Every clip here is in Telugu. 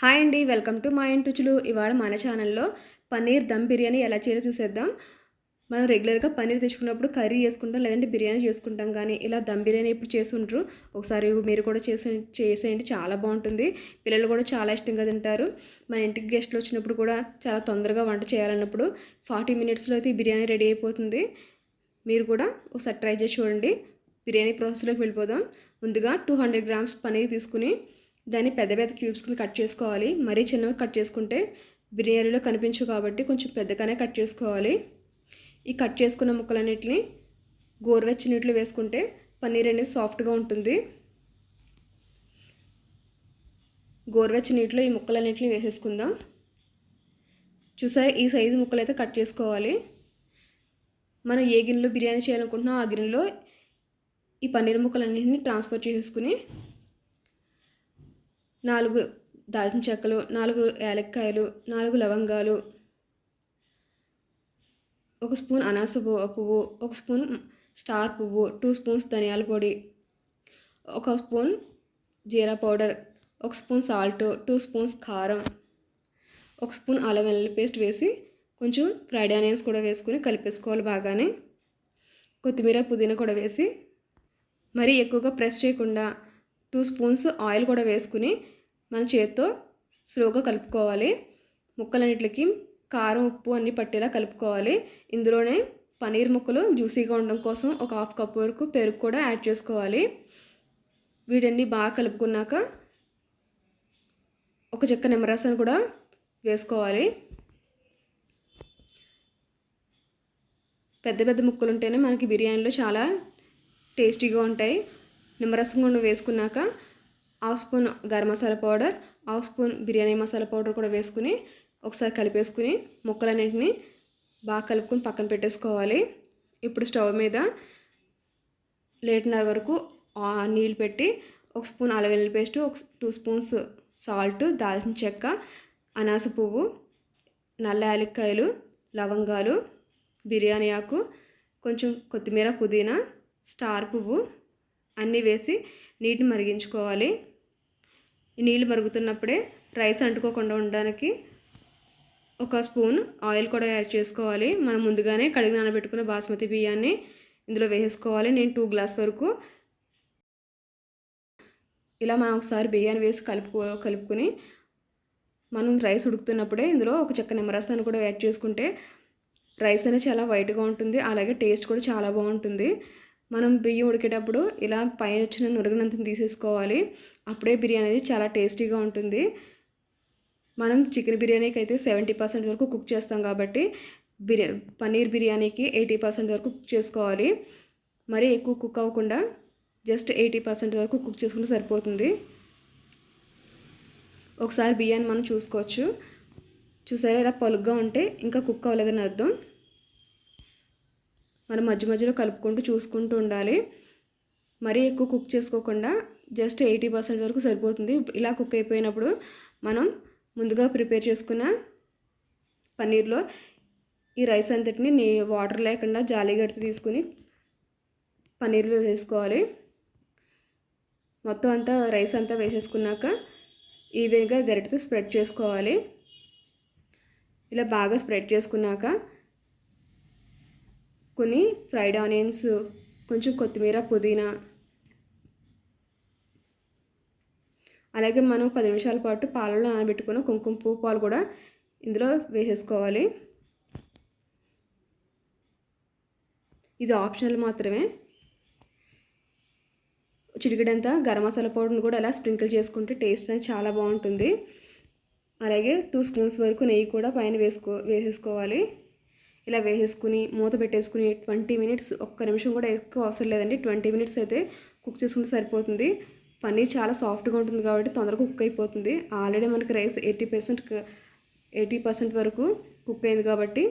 హాయ్ అండి వెల్కమ్ టు మా ఇంటుచులు ఇవాళ మన ఛానల్లో పన్నీర్ దమ్ బిర్యానీ ఎలా చేయాలో చూసేద్దాం. మనం రెగ్యులర్గా పన్నీర్ తెచ్చుకున్నప్పుడు కర్రీ చేసుకుంటాం లేదంటే బిర్యానీ చేసుకుంటాం కానీ ఇలా దమ్ బిర్యానీ ఇప్పుడు చేస్తుంటారు ఒకసారి మీరు కూడా చేసే చేసేయండి చాలా బాగుంటుంది. పిల్లలు కూడా చాలా ఇష్టంగా తింటారు. మన ఇంటికి గెస్ట్లు వచ్చినప్పుడు కూడా చాలా తొందరగా వంట చేయాలన్నప్పుడు ఫార్టీ మినిట్స్లో అయితే బిర్యానీ రెడీ అయిపోతుంది. మీరు కూడా ఒకసారి ట్రై చేసి చూడండి. బిర్యానీ ప్రాసెస్లోకి వెళ్ళిపోదాం. ముందుగా టూ హండ్రెడ్ గ్రామ్స్ పన్నీర్ తీసుకుని దాన్ని పెద్ద పెద్ద క్యూబ్స్ కింద కట్ చేసుకోవాలి. మరీ చిన్నవి కట్ చేసుకుంటే బిర్యానీలో కనిపించు కాబట్టి కొంచెం పెద్దగానే కట్ చేసుకోవాలి. ఈ కట్ చేసుకున్న ముక్కలన్నిటిని గోరువెచ్చ నీటిలో వేసుకుంటే పన్నీర్ అనేది సాఫ్ట్గా ఉంటుంది. గోరువెచ్చ నీటిలో ఈ ముక్కలన్నిటిని వేసేసుకుందాం. చూసారా? ఈ సైజు ముక్కలు అయితే కట్ చేసుకోవాలి. మనం ఏ గిన్నెలో బిర్యానీ చేయాలనుకుంటున్నాం ఆ గిన్నెలో ఈ పన్నీర్ ముక్కలన్నింటినీ ట్రాన్స్ఫర్ చేసేసుకుని నాలుగు దాల్చిన చెక్కలు నాలుగు యాలక్కాయలు నాలుగు లవంగాలు ఒక స్పూన్ అనాస పువ్వు ఒక స్పూన్ స్టార్ పువ్వు టూ స్పూన్స్ ధనియాల పొడి ఒక స్పూన్ జీరా పౌడర్ ఒక స్పూన్ సాల్ట్ టూ స్పూన్స్ కారం ఒక స్పూన్ అల్లం వెల్లుల్లి పేస్ట్ వేసి కొంచెం ఫ్రైడ్ ఆనియన్స్ కూడా వేసుకొని కలిపేసుకోవాలి బాగానే. కొత్తిమీర పుదీనా కూడా వేసి మరీ ఎక్కువగా ప్రెస్ చేయకుండా టూ స్పూన్స్ ఆయిల్ కూడా వేసుకుని మన చేతితో స్లోగా కలుపుకోవాలి. ముక్కలన్నిటికి కారం ఉప్పు అన్నీ పట్టేలా కలుపుకోవాలి. ఇందులోనే పనీర్ ముక్కలు జ్యూసీగా ఉండడం కోసం ఒక హాఫ్ కప్ వరకు పెరుగు కూడా యాడ్ చేసుకోవాలి. వీటన్ని బాగా కలుపుకున్నాక ఒక చెక్క నిమ్మరసాన్ని కూడా వేసుకోవాలి. పెద్ద పెద్ద ముక్కలు ఉంటేనే మనకి బిర్యానీలో చాలా టేస్టీగా ఉంటాయి. నిమ్మరసం గుండు వేసుకున్నాక half spoon garam masala powder half spoon biryani masala powder కూడా వేసుకుని ఒకసారి కలిపేసుకుని ముక్కలన్నింటినీ బాగా కలుపుకొని పక్కన పెట్టేసుకోవాలి. ఇప్పుడు స్టవ్ మీద లేటున్నర వరకు నీళ్ళు పెట్టి ఒక స్పూన్ అల్లం వెల్లుల్లి పేస్ట్ ఒక టూ స్పూన్స్ సాల్ట్ దాల్చిన చెక్క అనాస పువ్వు నల్ల యాలక్కాయలు లవంగాలు బిర్యానీ ఆకు కొంచెం కొత్తిమీర పుదీనా స్టార్ పువ్వు అన్నీ వేసి నీటిని మరిగించుకోవాలి. నీళ్ళు మరుగుతున్నప్పుడే రైస్ అంటుకోకుండా ఉండడానికి ఒక స్పూన్ ఆయిల్ కూడా యాడ్ చేసుకోవాలి. మనం ముందుగానే కడిగి నానబెట్టుకున్న బాస్మతి బియ్యాన్ని ఇందులో వేసేసుకోవాలి నేను టూ గ్లాస్ వరకు ఇలా మనం ఒకసారి బియ్యాన్ని వేసి కలుపుకో కలుపుకొని మనం రైస్ ఉడుకుతున్నప్పుడే ఇందులో ఒక చెక్క నిమ్మరసాన్ని కూడా యాడ్ చేసుకుంటే రైస్ అనేది చాలా వైట్గా ఉంటుంది. అలాగే టేస్ట్ కూడా చాలా బాగుంటుంది. మనం బియ్యం ఉడికేటప్పుడు ఇలా పైన వచ్చిన నురగనంత తీసేసుకోవాలి. అప్పుడే బిర్యానీ అనేది చాలా టేస్టీగా ఉంటుంది. మనం చికెన్ బిర్యానీకి అయితే సెవెంటీ పర్సెంట్ వరకు కుక్ చేస్తాం కాబట్టి బిర్యా పన్నీర్ బిర్యానీకి ఎయిటీ పర్సెంట్ వరకు కుక్ చేసుకోవాలి. మరీ ఎక్కువ కుక్ అవ్వకుండా జస్ట్ ఎయిటీ పర్సెంట్ వరకు కుక్ చేసుకుంటే సరిపోతుంది. ఒకసారి బియ్యాన్ని మనం చూసుకోవచ్చు. చూసారా ఇలా పలుగ్గా ఉంటే ఇంకా కుక్ అవ్వలేదని అర్థం. మనం మధ్య మధ్యలో కలుపుకుంటూ చూసుకుంటూ ఉండాలి. మరీ ఎక్కువ కుక్ చేసుకోకుండా జస్ట్ ఎయిటీ పర్సెంట్ వరకు సరిపోతుంది. ఇలా కుక్ అయిపోయినప్పుడు మనం ముందుగా ప్రిపేర్ చేసుకున్న పన్నీర్లో ఈ రైస్ అంతటిని నీ వాటర్ లేకుండా జాలి గడిచి తీసుకుని పన్నీర్లో వేసుకోవాలి. మొత్తం అంతా రైస్ అంతా వేసేసుకున్నాక ఈవెన్గా గరిటతో స్ప్రెడ్ చేసుకోవాలి. ఇలా బాగా స్ప్రెడ్ చేసుకున్నాక కొన్ని ఫ్రైడ్ ఆనియన్స్ కొంచెం కొత్తిమీర పుదీనా. అలాగే మనం పది నిమిషాల పాటు పాలలో నానబెట్టుకున్న కుంకుమ పువ్వు పాలు కూడా ఇందులో వేసేసుకోవాలి. ఇది ఆప్షనల్ మాత్రమే. చిటికడంతా గరం మసాలా పౌడర్ని కూడా అలా స్ప్రింకిల్ చేసుకుంటే టేస్ట్ అనేది చాలా బాగుంటుంది. అలాగే టూ స్పూన్స్ వరకు నెయ్యి కూడా పైన వేసుకో వేసేసుకోవాలి. ఇలా వేసేసుకుని మూత పెట్టేసుకుని ట్వంటీ మినిట్స్ ఒక్క నిమిషం కూడా ఎక్కువ అవసరం లేదండి. ట్వంటీ మినిట్స్ అయితే కుక్ చేసుకుంటే సరిపోతుంది. పన్నీర్ చాలా సాఫ్ట్గా ఉంటుంది కాబట్టి తొందరగా కుక్ అయిపోతుంది. ఆల్రెడీ మనకి rice eighty percent eighty percent వరకు కుక్ అయింది కాబట్టి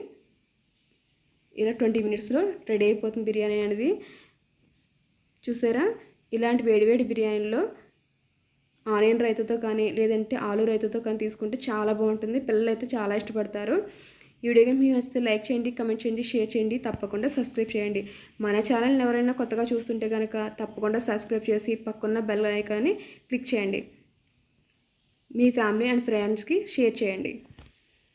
ఇలా ట్వంటీ మినిట్స్లో రెడీ అయిపోతుంది బిర్యానీ అనేది. చూసారా? ఇలాంటి వేడివేడి బిర్యానీలో ఆనియన్ రైతుతో కానీ లేదంటే ఆలు రైతుతో కానీ తీసుకుంటే చాలా బాగుంటుంది. పిల్లలు అయితే చాలా ఇష్టపడతారు. ఈ వీడియో కానీ మీకు నచ్చితే లైక్ చేయండి కమెంట్ చేయండి షేర్ చేయండి. తప్పకుండా సబ్స్క్రైబ్ చేయండి. మన ఛానల్ని ఎవరైనా కొత్తగా చూస్తుంటే కనుక తప్పకుండా సబ్స్క్రైబ్ చేసి పక్కన్న బెల్ ఐకాన్ని క్లిక్ చేయండి. మీ ఫ్యామిలీ అండ్ ఫ్రెండ్స్కి షేర్ చేయండి.